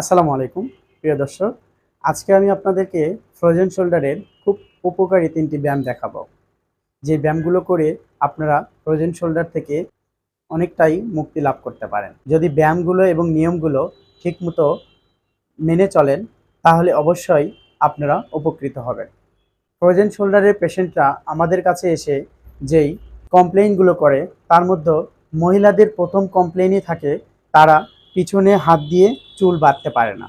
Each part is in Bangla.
আসসালামু আলাইকুম, প্রিয় দর্শক। আজকে আমি আপনাদেরকে ফ্রোজেন শোল্ডারের খুব উপকারী তিনটি ব্যায়াম দেখাবো। যে ব্যায়ামগুলো করে আপনারা ফ্রোজেন শোল্ডার থেকে অনেকটাই মুক্তি লাভ করতে পারেন। যদি ব্যায়ামগুলো এবং নিয়মগুলো ঠিকমতো মেনে চলেন, তাহলে অবশ্যই আপনারা উপকৃত হবেন। ফ্রোজেন শোল্ডারের পেশেন্টরা আমাদের কাছে এসে যেই কমপ্লেইনগুলো করে, তার মধ্যে মহিলাদের প্রথম কমপ্লেইনই থাকে, তারা পিছনে হাত দিয়ে চুল বাঁধতে পারে না।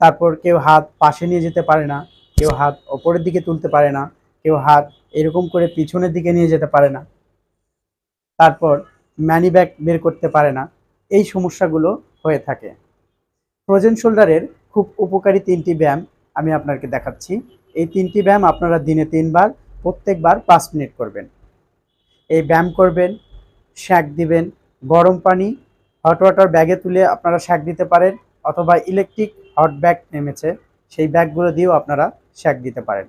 তারপর কেউ হাত পাশে নিয়ে যেতে পারে না, কেউ হাত ওপরের দিকে তুলতে পারে না, কেউ হাত এরকম করে পিছনের দিকে নিয়ে যেতে পারে না। তারপর ম্যানি ব্যাগ বের করতে পারে না। এই সমস্যাগুলো হয়ে থাকে। ফ্রোজেন শোল্ডারের খুব উপকারী তিনটি ব্যায়াম আমি আপনাকে দেখাচ্ছি। এই তিনটি ব্যায়াম আপনারা দিনে তিনবার, প্রত্যেকবার পাঁচ মিনিট করবেন। এই ব্যায়াম করবেন, শ্যাক দিবেন, গরম পানি হট ওয়াটার ব্যাগে তুলে আপনারা শ্যাক দিতে পারেন অথবা ইলেকট্রিক হট ব্যাগ নেমেছে, সেই ব্যাগগুলো দিয়েও আপনারা শ্যাক দিতে পারেন।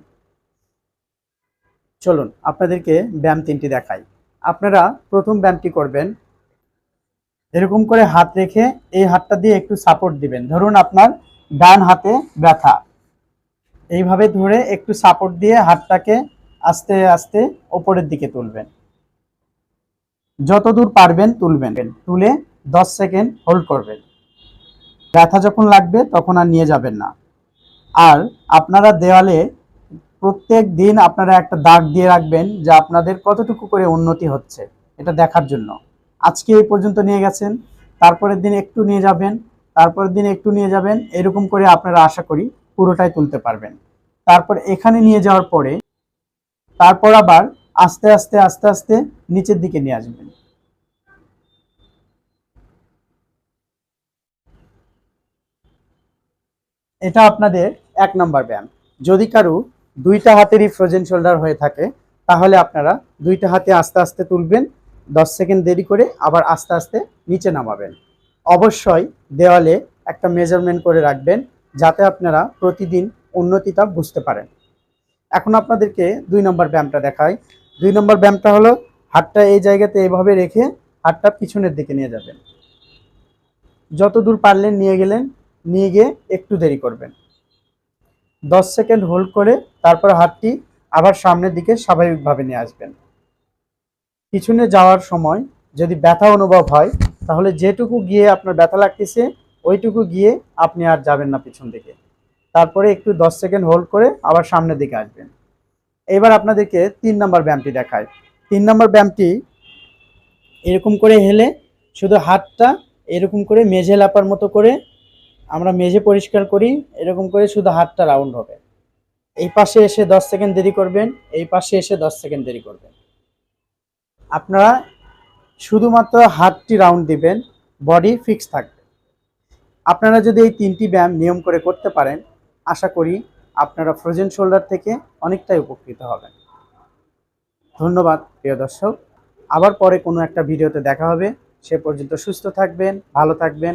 চলুন, আপনাদেরকে ব্যায়াম তিনটি দেখাই। আপনারা প্রথম ব্যায়ামটি করবেন। এরকম করে হাত রেখে এই হাতটা দিয়ে একটু সাপোর্ট দিবেন। ধরুন আপনার ডান হাতে ব্যথা। এইভাবে ধরে একটু সাপোর্ট দিয়ে হাতটাকে আস্তে আস্তে ওপরের দিকে তুলবেন। যতদূর পারবেন তুলবেন। তুলে দশ সেকেন্ড হোল্ড করবেন। ব্যথা যখন লাগবে তখন আর নিয়ে যাবেন না। আর আপনারা দেওয়ালে প্রত্যেক দিন আপনারা একটা দাগ দিয়ে রাখবেন যে আপনাদের কতটুকু করে উন্নতি হচ্ছে, এটা দেখার জন্য। আজকে এই পর্যন্ত নিয়ে গেছেন, তারপরের দিন একটু নিয়ে যাবেন, তারপরের দিন একটু নিয়ে যাবেন, এরকম করে আপনারা আশা করি পুরোটাই তুলতে পারবেন। তারপর এখানে নিয়ে যাওয়ার পরে, তারপর আবার আস্তে আস্তে আস্তে আস্তে নিচের দিকে নিয়ে আসবেন। এটা আপনাদের এক নম্বর ব্যায়াম। যদি কারও দুইটা হাতেরই ফ্রোজেন শোল্ডার হয়ে থাকে, তাহলে আপনারা দুইটা হাতে আস্তে আস্তে তুলবেন, দশ সেকেন্ড দেরি করে আবার আস্তে আস্তে নিচে নামাবেন। অবশ্যই দেওয়ালে একটা মেজারমেন্ট করে রাখবেন, যাতে আপনারা প্রতিদিন উন্নতিটা বুঝতে পারেন। এখন আপনাদেরকে দুই নম্বর ব্যায়ামটা দেখাই। দুই নম্বর ব্যায়ামটা হলো হাতটা এই জায়গাতে এভাবে রেখে হাতটা পিছনের দিকে নিয়ে যাবেন। যত দূর পারলেন নিয়ে গেলেন নিয়ে গিয়ে একটু দেরি করবেন। দশ সেকেন্ড হোল্ড করে তারপর হাতটি আবার সামনের দিকে স্বাভাবিকভাবে নিয়ে আসবেন। পিছনে যাওয়ার সময় যদি ব্যথা অনুভব হয়, তাহলে যেটুকু গিয়ে আপনার ব্যথা লাগতেছে, ওইটুকু গিয়ে আপনি আর যাবেন না পিছন দিকে। তারপরে একটু দশ সেকেন্ড হোল্ড করে আবার সামনের দিকে আসবেন। এবার আপনাদেরকে তিন নম্বর ব্যায়ামটি দেখায় তিন নম্বর ব্যায়ামটি এরকম করে হেলে শুধু হাতটা এরকম করে মেঝে লাপার মতো করে আমরা মেঝে পরিষ্কার করি, এরকম করে শুধু হাতটা রাউন্ড হবে। এই পাশে এসে দশ সেকেন্ড দেরি করবেন, এই পাশে এসে দশ সেকেন্ড দেরি করবেন। আপনারা শুধুমাত্র হাতটি রাউন্ড দিবেন বডি ফিক্স থাকবে। আপনারা যদি এই তিনটি ব্যায়াম নিয়ম করে করতে পারেন, আশা করি আপনারা ফ্রোজেন শোল্ডার থেকে অনেকটাই উপকৃত হবেন। ধন্যবাদ, প্রিয় দর্শক। আবার পরে কোনো একটা ভিডিওতে দেখা হবে। সে পর্যন্ত সুস্থ থাকবেন, ভালো থাকবেন।